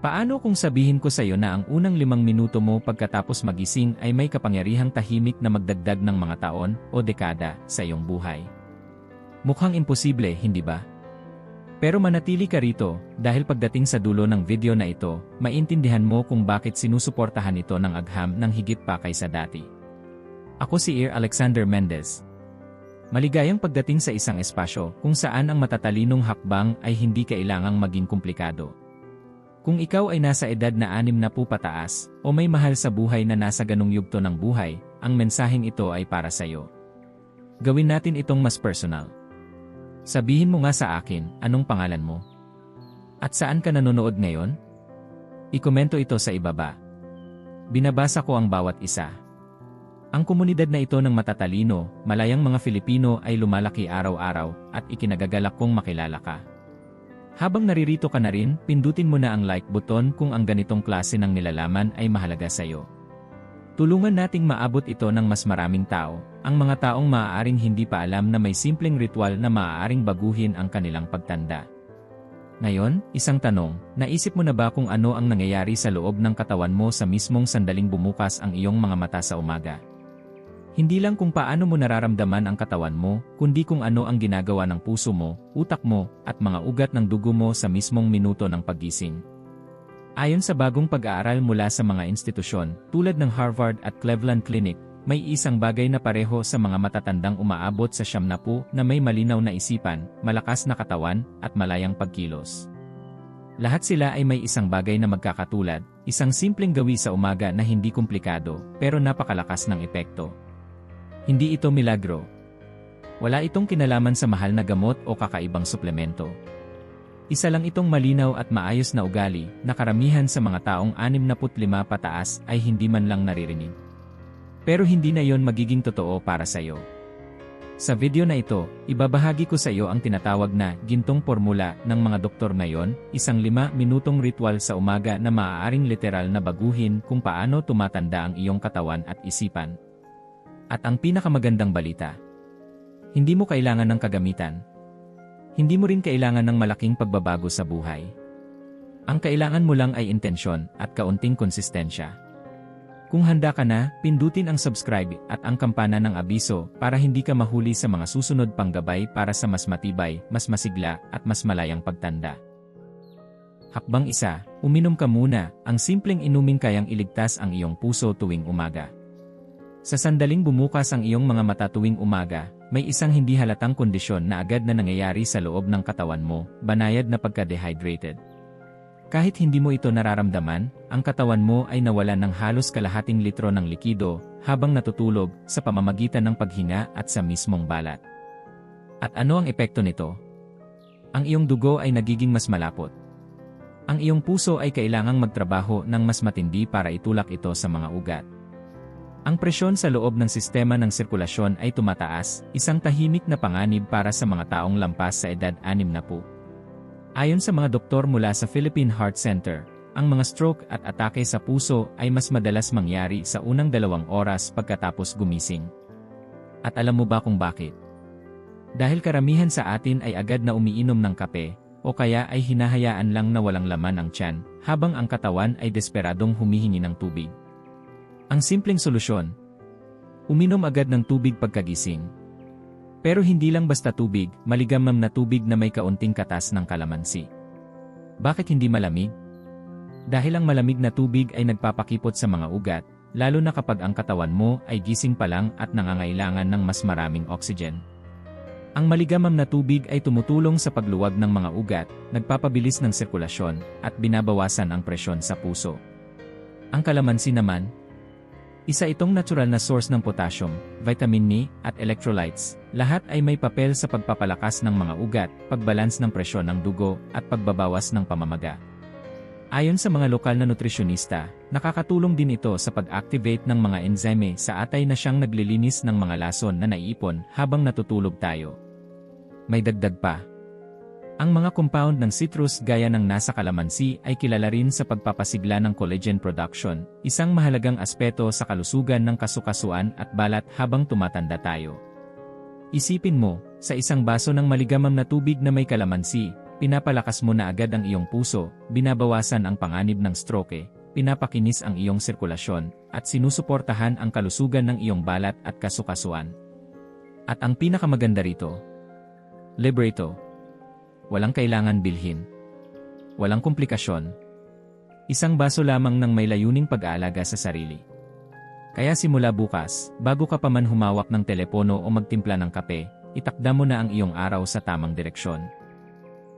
Paano kung sabihin ko sa iyo na ang unang limang minuto mo pagkatapos magising ay may kapangyarihang tahimik na magdagdag ng mga taon o dekada sa iyong buhay? Mukhang imposible, hindi ba? Pero manatili ka rito dahil pagdating sa dulo ng video na ito, maintindihan mo kung bakit sinusuportahan ito ng agham ng higit pa kaysa dati. Ako si Ear Alexander Mendez. Maligayang pagdating sa isang espasyo kung saan ang matatalinong hakbang ay hindi kailangang maging komplikado. Kung ikaw ay nasa edad na anim na po pataas, o may mahal sa buhay na nasa ganong yugto ng buhay, ang mensaheng ito ay para sa iyo. Gawin natin itong mas personal. Sabihin mo nga sa akin, anong pangalan mo? At saan ka nanonood ngayon? Ikomento ito sa ibaba. Binabasa ko ang bawat isa. Ang komunidad na ito ng matatalino, malayang mga Filipino ay lumalaki araw-araw at ikinagagalak kong makilala ka. Habang naririto ka na rin, pindutin mo na ang like button kung ang ganitong klase ng nilalaman ay mahalaga sa iyo. Tulungan nating maabot ito ng mas maraming tao, ang mga taong maaaring hindi pa alam na may simpleng ritual na maaaring baguhin ang kanilang pagtanda. Ngayon, isang tanong, naisip mo na ba kung ano ang nangyayari sa loob ng katawan mo sa mismong sandaling bumukas ang iyong mga mata sa umaga? Hindi lang kung paano mo nararamdaman ang katawan mo, kundi kung ano ang ginagawa ng puso mo, utak mo, at mga ugat ng dugo mo sa mismong minuto ng paggising. Ayon sa bagong pag-aaral mula sa mga institusyon, tulad ng Harvard at Cleveland Clinic, may isang bagay na pareho sa mga matatandang umaabot sa siyam na po na may malinaw na isipan, malakas na katawan, at malayang pagkilos. Lahat sila ay may isang bagay na magkakatulad, isang simpleng gawi sa umaga na hindi komplikado, pero napakalakas ng epekto. Hindi ito milagro. Wala itong kinalaman sa mahal na gamot o kakaibang suplemento. Isa lang itong malinaw at maayos na ugali na karamihan sa mga taong 65 pataas ay hindi man lang naririnig. Pero hindi na yon magiging totoo para sa iyo. Sa video na ito, ibabahagi ko sa iyo ang tinatawag na gintong formula ng mga doktor ngayon, isang lima minutong ritual sa umaga na maaaring literal na baguhin kung paano tumatanda ang iyong katawan at isipan. At ang pinakamagandang balita, hindi mo kailangan ng kagamitan. Hindi mo rin kailangan ng malaking pagbabago sa buhay. Ang kailangan mo lang ay intensyon at kaunting konsistensya. Kung handa ka na, pindutin ang subscribe at ang kampana ng abiso para hindi ka mahuli sa mga susunod pang gabay para sa mas matibay, mas masigla at mas malayang pagtanda. Hakbang isa, uminom ka muna, ang simpleng inumin kayang iligtas ang iyong puso tuwing umaga. Sa sandaling bumukas ang iyong mga mata tuwing umaga, may isang hindi halatang kondisyon na agad na nangyayari sa loob ng katawan mo, banayad na pagka-dehydrated. Kahit hindi mo ito nararamdaman, ang katawan mo ay nawalan ng halos kalahating litro ng likido habang natutulog sa pamamagitan ng paghinga at sa mismong balat. At ano ang epekto nito? Ang iyong dugo ay nagiging mas malapot. Ang iyong puso ay kailangang magtrabaho ng mas matindi para itulak ito sa mga ugat. Ang presyon sa loob ng sistema ng sirkulasyon ay tumataas, isang tahimik na panganib para sa mga taong lampas sa edad 60. Ayon sa mga doktor mula sa Philippine Heart Center, ang mga stroke at atake sa puso ay mas madalas mangyari sa unang dalawang oras pagkatapos gumising. At alam mo ba kung bakit? Dahil karamihan sa atin ay agad na umiinom ng kape, o kaya ay hinahayaan lang na walang laman ang tiyan, habang ang katawan ay desperadong humihingi ng tubig. Ang simpleng solusyon. Uminom agad ng tubig pagkagising. Pero hindi lang basta tubig, maligamam na tubig na may kaunting katas ng kalamansi. Bakit hindi malamig? Dahil ang malamig na tubig ay nagpapakipot sa mga ugat, lalo na kapag ang katawan mo ay gising pa lang at nangangailangan ng mas maraming oxygen. Ang maligamam na tubig ay tumutulong sa pagluwag ng mga ugat, nagpapabilis ng sirkulasyon, at binabawasan ang presyon sa puso. Ang kalamansi naman, isa itong natural na source ng potassium, vitamin E, at electrolytes. Lahat ay may papel sa pagpapalakas ng mga ugat, pagbalans ng presyon ng dugo, at pagbabawas ng pamamaga. Ayon sa mga lokal na nutrisyonista, nakakatulong din ito sa pag-activate ng mga enzyme sa atay na siyang naglilinis ng mga lason na naiipon habang natutulog tayo. May dagdag pa, ang mga compound ng citrus gaya ng nasa kalamansi ay kilala rin sa pagpapasigla ng collagen production, isang mahalagang aspeto sa kalusugan ng kasukasuan at balat habang tumatanda tayo. Isipin mo, sa isang baso ng maligamam na tubig na may kalamansi, pinapalakas mo na agad ang iyong puso, binabawasan ang panganib ng stroke, pinapakinis ang iyong sirkulasyon, at sinusuportahan ang kalusugan ng iyong balat at kasukasuan. At ang pinakamaganda rito, Liberato. Walang kailangan bilhin. Walang komplikasyon. Isang baso lamang ng may layuning pag-aalaga sa sarili. Kaya simula bukas, bago ka pa man humawak ng telepono o magtimpla ng kape, itakda mo na ang iyong araw sa tamang direksyon.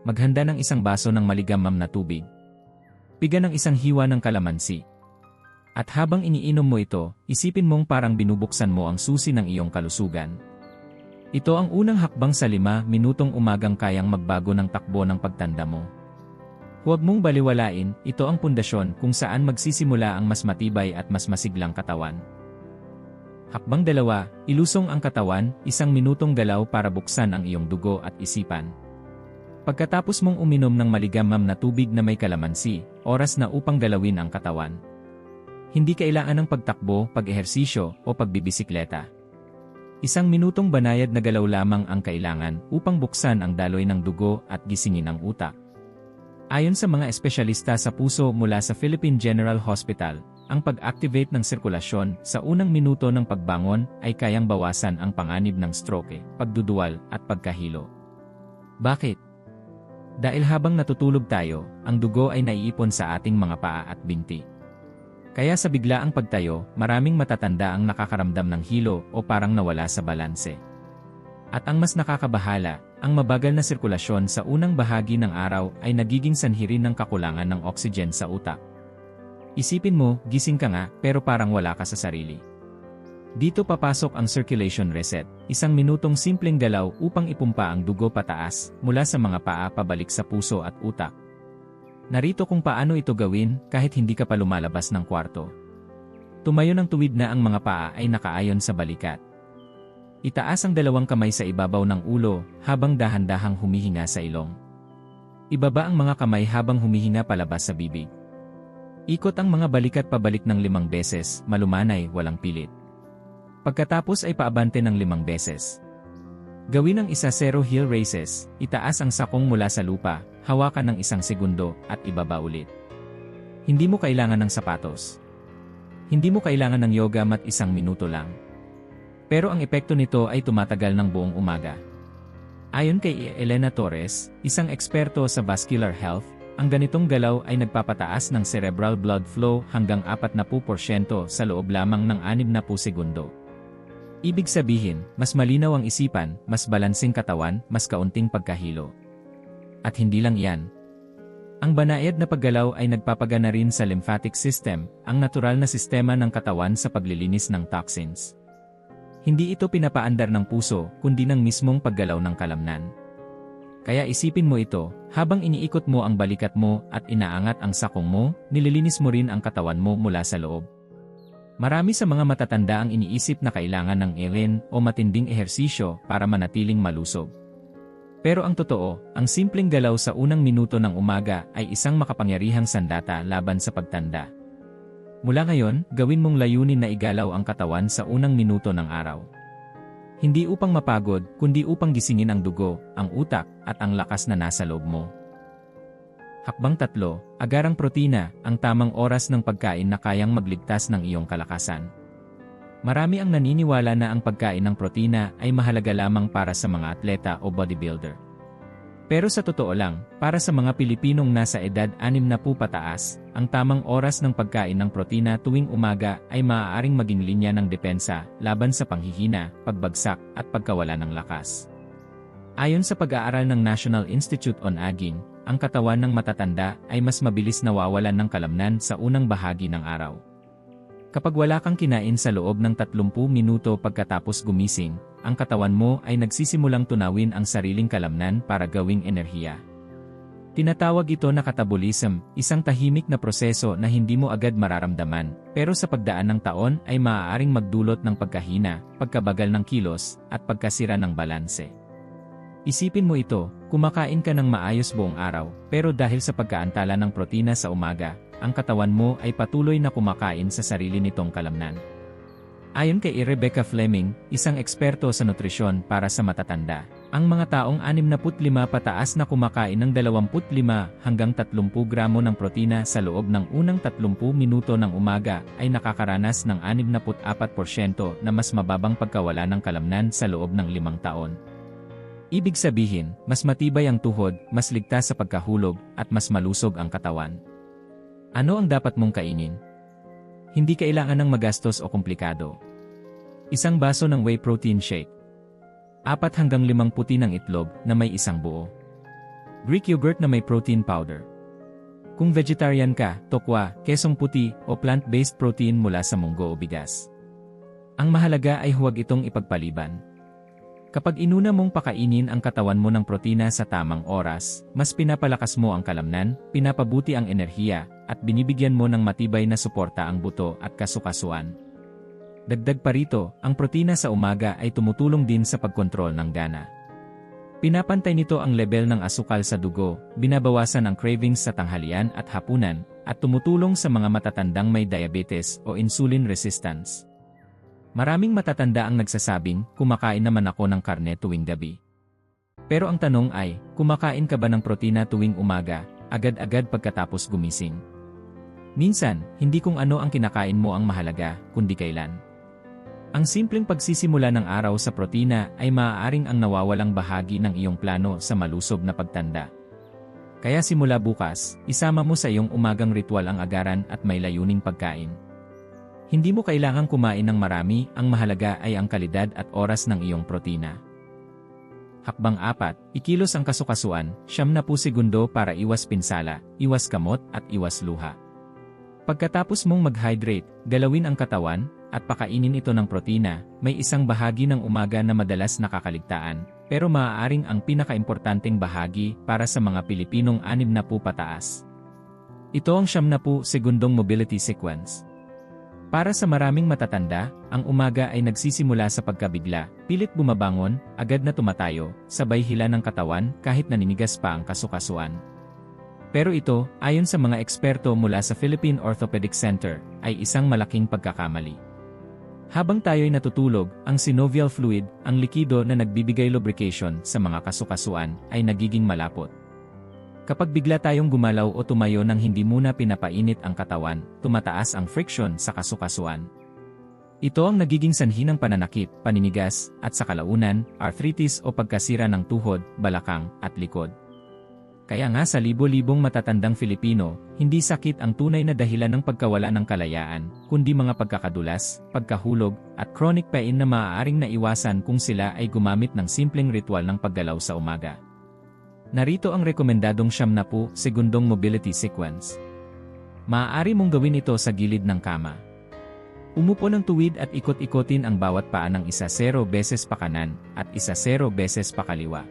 Maghanda ng isang baso ng maligamam na tubig. Piga ng isang hiwa ng kalamansi. At habang iniinom mo ito, isipin mong parang binubuksan mo ang susi ng iyong kalusugan. Ito ang unang hakbang sa lima minutong umagang kayang magbago ng takbo ng pagtanda mo. Huwag mong baliwalain, ito ang pundasyon kung saan magsisimula ang mas matibay at mas masiglang katawan. Hakbang dalawa, ilusong ang katawan, isang minutong galaw para buksan ang iyong dugo at isipan. Pagkatapos mong uminom ng maligamam na tubig na may kalamansi, oras na upang galawin ang katawan. Hindi kailangan ng pagtakbo, pag-ehersisyo, o pagbibisikleta. Isang minutong banayad na galaw lamang ang kailangan upang buksan ang daloy ng dugo at gisingin ang utak. Ayon sa mga espesyalista sa puso mula sa Philippine General Hospital, ang pag-activate ng sirkulasyon sa unang minuto ng pagbangon ay kayang bawasan ang panganib ng stroke, pagduduwal, at pagkahilo. Bakit? Dahil habang natutulog tayo, ang dugo ay naiipon sa ating mga paa at binti. Kaya sa biglaang pagtayo, maraming matatanda ang nakakaramdam ng hilo o parang nawala sa balanse. At ang mas nakakabahala, ang mabagal na sirkulasyon sa unang bahagi ng araw ay nagiging sanhi rin ng kakulangan ng oxygen sa utak. Isipin mo, gising ka nga, pero parang wala ka sa sarili. Dito papasok ang circulation reset, isang minutong simpleng galaw upang ipumpa ang dugo pataas, mula sa mga paa pabalik sa puso at utak. Narito kung paano ito gawin kahit hindi ka pa lumalabas ng kwarto. Tumayo ng tuwid na ang mga paa ay nakaayon sa balikat. Itaas ang dalawang kamay sa ibabaw ng ulo habang dahan-dahang humihinga sa ilong. Ibaba ang mga kamay habang humihinga palabas sa bibig. Ikot ang mga balikat pabalik ng limang beses, malumanay, walang pilit. Pagkatapos ay paabante ng limang beses. Gawin ang isa zero heel raises, itaas ang sakong mula sa lupa, hawakan ng isang segundo, at ibaba ulit. Hindi mo kailangan ng sapatos. Hindi mo kailangan ng yoga mat isang minuto lang. Pero ang epekto nito ay tumatagal ng buong umaga. Ayon kay Elena Torres, isang eksperto sa vascular health, ang ganitong galaw ay nagpapataas ng cerebral blood flow hanggang 40% sa loob lamang ng 60 segundo. Ibig sabihin, mas malinaw ang isipan, mas balansing katawan, mas kaunting pagkahilo. At hindi lang iyan. Ang banayad na paggalaw ay nagpapagana rin sa lymphatic system, ang natural na sistema ng katawan sa paglilinis ng toxins. Hindi ito pinapaandar ng puso, kundi ng mismong paggalaw ng kalamnan. Kaya isipin mo ito, habang iniikot mo ang balikat mo at inaangat ang sakong mo, nililinis mo rin ang katawan mo mula sa loob. Marami sa mga matatanda ang iniisip na kailangan ng eren o matinding ehersisyo para manatiling malusog. Pero ang totoo, ang simpleng galaw sa unang minuto ng umaga ay isang makapangyarihang sandata laban sa pagtanda. Mula ngayon, gawin mong layunin na igalaw ang katawan sa unang minuto ng araw. Hindi upang mapagod, kundi upang gisingin ang dugo, ang utak, at ang lakas na nasa loob mo. Hakbang tatlo, agarang protina, ang tamang oras ng pagkain na kayang magligtas ng iyong kalakasan. Marami ang naniniwala na ang pagkain ng protina ay mahalaga lamang para sa mga atleta o bodybuilder. Pero sa totoo lang, para sa mga Pilipinong nasa edad 60 pataas, ang tamang oras ng pagkain ng protina tuwing umaga ay maaaring maging linya ng depensa laban sa panghihina, pagbagsak, at pagkawala ng lakas. Ayon sa pag-aaral ng National Institute on Aging, ang katawan ng matatanda ay mas mabilis nawawalan ng kalamnan sa unang bahagi ng araw. Kapag wala kang kinain sa loob ng 30 minuto pagkatapos gumising, ang katawan mo ay nagsisimulang tunawin ang sariling kalamnan para gawing enerhiya. Tinatawag ito na katabolism, isang tahimik na proseso na hindi mo agad mararamdaman, pero sa pagdaan ng taon ay maaaring magdulot ng pagkahina, pagkabagal ng kilos, at pagkasira ng balanse. Isipin mo ito, kumakain ka ng maayos buong araw, pero dahil sa pagkaantala ng protina sa umaga, ang katawan mo ay patuloy na kumakain sa sarili nitong kalamnan. Ayon kay Rebecca Fleming, isang eksperto sa nutrisyon para sa matatanda, ang mga taong 65 pataas na kumakain ng 25 hanggang 30 gramo ng protina sa loob ng unang 30 minuto ng umaga ay nakakaranas ng 64% na mas mababang pagkawala ng kalamnan sa loob ng 5 taon. Ibig sabihin, mas matibay ang tuhod, mas ligtas sa pagkahulog, at mas malusog ang katawan. Ano ang dapat mong kainin? Hindi kailangan ng magastos o komplikado. Isang baso ng whey protein shake. Apat hanggang limang puti ng itlog na may isang buo. Greek yogurt na may protein powder. Kung vegetarian ka, tokwa, kesong puti o plant-based protein mula sa munggo o bigas. Ang mahalaga ay huwag itong ipagpaliban. Kapag inuna mong pakainin ang katawan mo ng protina sa tamang oras, mas pinapalakas mo ang kalamnan, pinapabuti ang enerhiya, at binibigyan mo ng matibay na suporta ang buto at kasukasuan. Dagdag pa rito, ang protina sa umaga ay tumutulong din sa pagkontrol ng gana. Pinapantay nito ang level ng asukal sa dugo, binabawasan ang cravings sa tanghalian at hapunan, at tumutulong sa mga matatandang may diabetes o insulin resistance. Maraming matatanda ang nagsasabing, kumakain naman ako ng karne tuwing gabi. Pero ang tanong ay, kumakain ka ba ng protina tuwing umaga, agad-agad pagkatapos gumising? Minsan, hindi kung ano ang kinakain mo ang mahalaga, kundi kailan. Ang simpleng pagsisimula ng araw sa protina ay maaaring ang nawawalang bahagi ng iyong plano sa malusob na pagtanda. Kaya simula bukas, isama mo sa iyong umagang ritual ang agaran at may layuning pagkain. Hindi mo kailangang kumain ng marami, ang mahalaga ay ang kalidad at oras ng iyong protina. Hakbang 4, ikilos ang kasukasuan, siyam na po segundo para iwas pinsala, iwas kamot at iwas luha. Pagkatapos mong mag-hydrate, galawin ang katawan, at pakainin ito ng protina, may isang bahagi ng umaga na madalas nakakaligtaan, pero maaaring ang pinakaimportanteng bahagi para sa mga Pilipinong anim na po pataas. Ito ang siyam na po segundong mobility sequence. Para sa maraming matatanda, ang umaga ay nagsisimula sa pagkabigla, pilit bumabangon, agad na tumatayo, sabay hila ng katawan kahit naninigas pa ang kasukasuan. Pero ito, ayon sa mga eksperto mula sa Philippine Orthopedic Center, ay isang malaking pagkakamali. Habang tayo'y natutulog, ang synovial fluid, ang likido na nagbibigay lubrication sa mga kasukasuan, ay nagiging malapot. Kapag bigla tayong gumalaw o tumayo nang hindi muna pinapainit ang katawan, tumataas ang friction sa kasukasuan. Ito ang nagiging sanhi ng pananakit, paninigas, at sa kalaunan, arthritis o pagkasira ng tuhod, balakang, at likod. Kaya nga sa libo-libong matatandang Filipino, hindi sakit ang tunay na dahilan ng pagkawala ng kalayaan, kundi mga pagkakadulas, pagkahulog, at chronic pain na maaaring naiwasan kung sila ay gumamit ng simpleng ritual ng paggalaw sa umaga. Narito ang rekomendadong siyam na po, segundong mobility sequence. Maaari mong gawin ito sa gilid ng kama. Umupo ng tuwid at ikot-ikotin ang bawat paa ng isa 0 beses pa kanan at isa 0 beses pa kaliwa.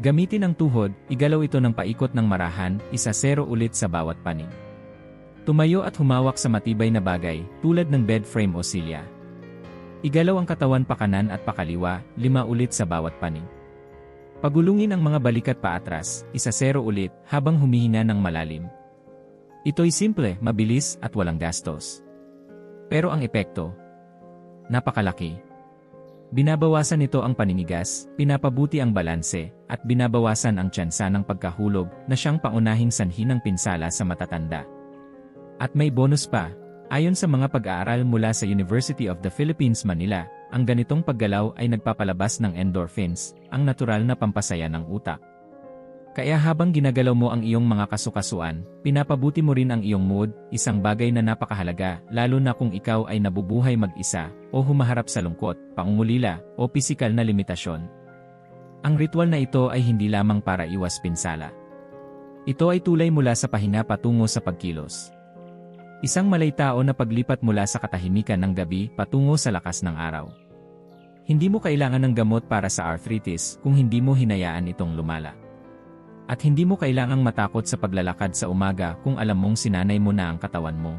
Gamitin ang tuhod, igalaw ito ng paikot ng marahan, isa zero ulit sa bawat paning. Tumayo at humawak sa matibay na bagay, tulad ng bed frame o silya. Igalaw ang katawan pakanan at pakaliwa, lima ulit sa bawat paning. Pagulungin ang mga balikat paatras, isa zero ulit, habang humihina ng malalim. Ito'y simple, mabilis, at walang gastos. Pero ang epekto, napakalaki. Binabawasan nito ang paninigas, pinapabuti ang balanse, at binabawasan ang tsansa ng pagkahulog na siyang paunahing sanhi ng pinsala sa matatanda. At may bonus pa, ayon sa mga pag-aaral mula sa University of the Philippines Manila, ang ganitong paggalaw ay nagpapalabas ng endorphins, ang natural na pampasaya ng utak. Kaya habang ginagalaw mo ang iyong mga kasukasuan, pinapabuti mo rin ang iyong mood, isang bagay na napakahalaga, lalo na kung ikaw ay nabubuhay mag-isa, o humaharap sa lungkot, pangungulila, o pisikal na limitasyon. Ang ritual na ito ay hindi lamang para iwas pinsala. Ito ay tulay mula sa pahinga patungo sa pagkilos. Isang malay tao na paglipat mula sa katahimikan ng gabi patungo sa lakas ng araw. Hindi mo kailangan ng gamot para sa arthritis kung hindi mo hinayaan itong lumala. At hindi mo kailangang matakot sa paglalakad sa umaga kung alam mong sinanay mo na ang katawan mo.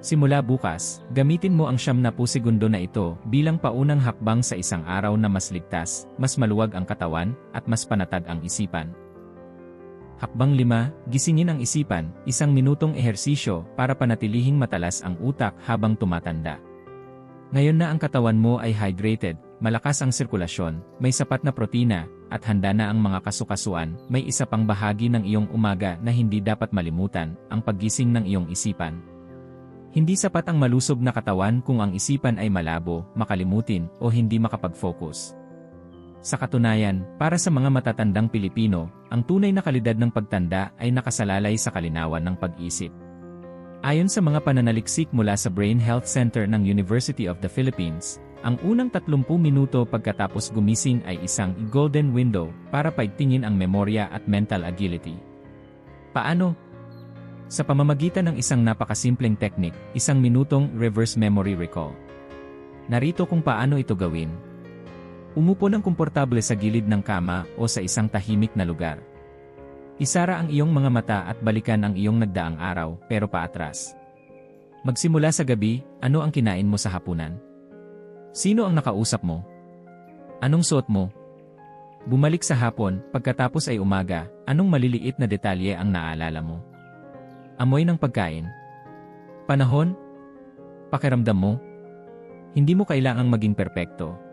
Simula bukas, gamitin mo ang siyam na segundo na ito bilang paunang hakbang sa isang araw na mas ligtas, mas maluwag ang katawan, at mas panatag ang isipan. Hakbang 5, gisingin ang isipan, isang minutong ehersisyo para panatilihing matalas ang utak habang tumatanda. Ngayon na ang katawan mo ay hydrated, malakas ang sirkulasyon, may sapat na protina, at handa na ang mga kasukasuan, may isa pang bahagi ng iyong umaga na hindi dapat malimutan, ang paggising ng iyong isipan. Hindi sapat ang malusog na katawan kung ang isipan ay malabo, makalimutin, o hindi makapag-focus. Sa katunayan, para sa mga matatandang Pilipino, ang tunay na kalidad ng pagtanda ay nakasalalay sa kalinawan ng pag-isip. Ayon sa mga pananaliksik mula sa Brain Health Center ng University of the Philippines, ang unang 30 minuto pagkatapos gumising ay isang golden window para paigtingin ang memorya at mental agility. Paano? Sa pamamagitan ng isang napakasimpleng teknik, isang minutong reverse memory recall. Narito kung paano ito gawin. Umupo ng komportable sa gilid ng kama o sa isang tahimik na lugar. Isara ang iyong mga mata at balikan ang iyong nagdaang araw pero paatras. Magsimula sa gabi, ano ang kinain mo sa hapunan? Sino ang nakausap mo? Anong suot mo? Bumalik sa hapon, pagkatapos ay umaga, anong maliliit na detalye ang naalala mo? Amoy ng pagkain? Panahon? Pakiramdam mo? Hindi mo kailangang maging perpekto.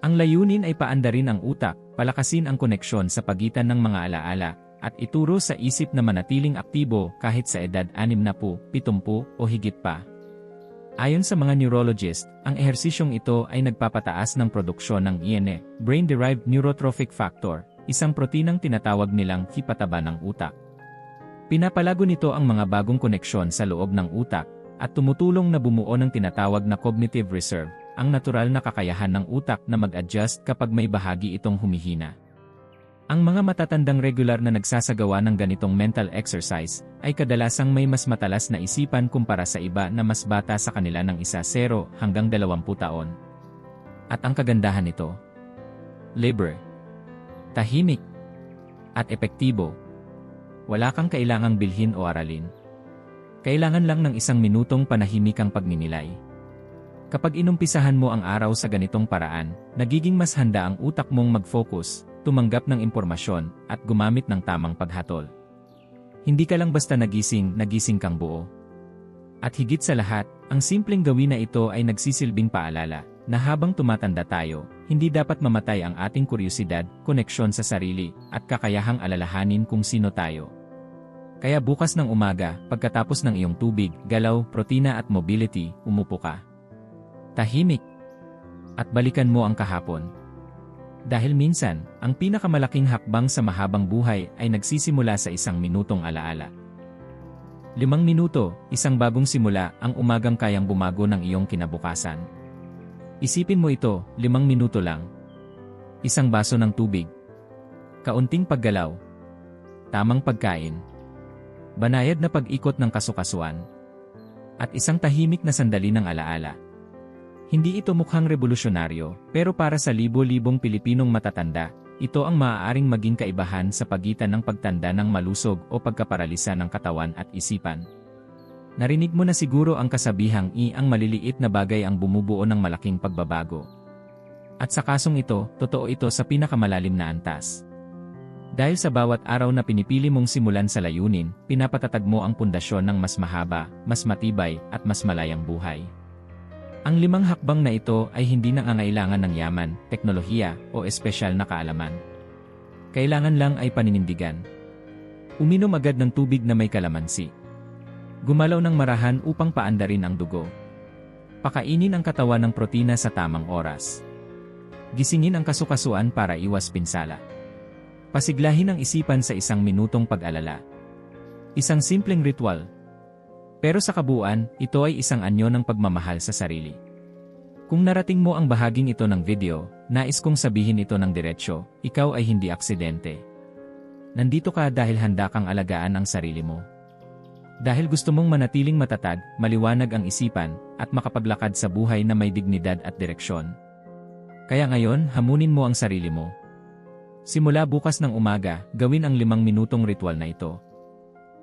Ang layunin ay paandarin ang utak, palakasin ang koneksyon sa pagitan ng mga alaala, at ituro sa isip na manatiling aktibo kahit sa edad 60, 70 o higit pa. Ayon sa mga neurologist, ang ehersisyong ito ay nagpapataas ng produksyon ng INE, Brain-Derived Neurotrophic Factor, isang proteinang tinatawag nilang hipataba ng utak. Pinapalago nito ang mga bagong koneksyon sa loob ng utak, at tumutulong na bumuo ng tinatawag na cognitive reserve, ang natural na kakayahan ng utak na mag-adjust kapag may bahagi itong humihina. Ang mga matatandang regular na nagsasagawa ng ganitong mental exercise ay kadalasang may mas matalas na isipan kumpara sa iba na mas bata sa kanila ng isa 0 hanggang 20 taon. At ang kagandahan nito, libre, tahimik, at epektibo. Wala kang kailangang bilhin o aralin. Kailangan lang ng isang minutong panahimikang pagninilay. Kapag inumpisahan mo ang araw sa ganitong paraan, nagiging mas handa ang utak mong mag-focus, tumanggap ng impormasyon, at gumamit ng tamang paghatol. Hindi ka lang basta nagising, nagising kang buo. At higit sa lahat, ang simpleng gawin na ito ay nagsisilbing paalala na habang tumatanda tayo, hindi dapat mamatay ang ating kuryosidad, koneksyon sa sarili, at kakayahang alalahanin kung sino tayo. Kaya bukas ng umaga, pagkatapos ng iyong tubig, galaw, protina at mobility, umupo ka. Tahimik. At balikan mo ang kahapon. Dahil minsan, ang pinakamalaking hakbang sa mahabang buhay ay nagsisimula sa isang minutong alaala. Limang minuto, isang bagong simula, ang umagang kayang bumago ng iyong kinabukasan. Isipin mo ito, limang minuto lang. Isang baso ng tubig. Kaunting paggalaw. Tamang pagkain. Banayad na pag-ikot ng kasukasuan. At isang tahimik na sandali ng alaala. Hindi ito mukhang revolusyonaryo, pero para sa libo-libong Pilipinong matatanda, ito ang maaaring maging kaibahan sa pagitan ng pagtanda ng malusog o pagkaparalisa ng katawan at isipan. Narinig mo na siguro ang kasabihang i ang maliliit na bagay ang bumubuo ng malaking pagbabago. At sa kasong ito, totoo ito sa pinakamalalim na antas. Dahil sa bawat araw na pinipili mong simulan sa layunin, pinapatatag mo ang pundasyon ng mas mahaba, mas matibay, at mas malayang buhay. Ang limang hakbang na ito ay hindi nangangailangan ng yaman, teknolohiya, o espesyal na kaalaman. Kailangan lang ay paninindigan. Uminom agad ng tubig na may kalamansi. Gumalaw ng marahan upang paandarin ang dugo. Pakainin ang katawan ng protina sa tamang oras. Gisingin ang kasukasuan para iwas pinsala. Pasiglahin ang isipan sa isang minutong pag-alala. Isang simpleng ritual, pero sa kabuuan, ito ay isang anyo ng pagmamahal sa sarili. Kung narating mo ang bahaging ito ng video, nais kong sabihin ito ng diretsyo, ikaw ay hindi aksidente. Nandito ka dahil handa kang alagaan ang sarili mo. Dahil gusto mong manatiling matatag, maliwanag ang isipan, at makapaglakad sa buhay na may dignidad at direksyon. Kaya ngayon, hamunin mo ang sarili mo. Simula bukas ng umaga, gawin ang limang minutong ritual na ito.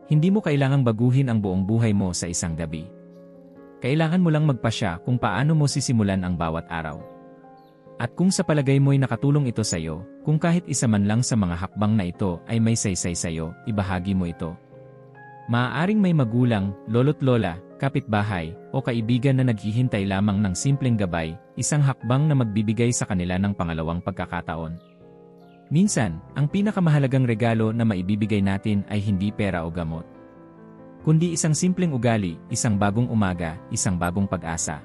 Hindi mo kailangang baguhin ang buong buhay mo sa isang gabi. Kailangan mo lang magpasya kung paano mo sisimulan ang bawat araw. At kung sa palagay mo'y nakatulong ito sa iyo, kung kahit isa man lang sa mga hakbang na ito ay may saysay sa iyo, ibahagi mo ito. Maaaring may magulang, lolo't lola, kapitbahay, o kaibigan na naghihintay lamang ng simpleng gabay, isang hakbang na magbibigay sa kanila ng pangalawang pagkakataon. Minsan, ang pinakamahalagang regalo na maibibigay natin ay hindi pera o gamot. Kundi isang simpleng ugali, isang bagong umaga, isang bagong pag-asa.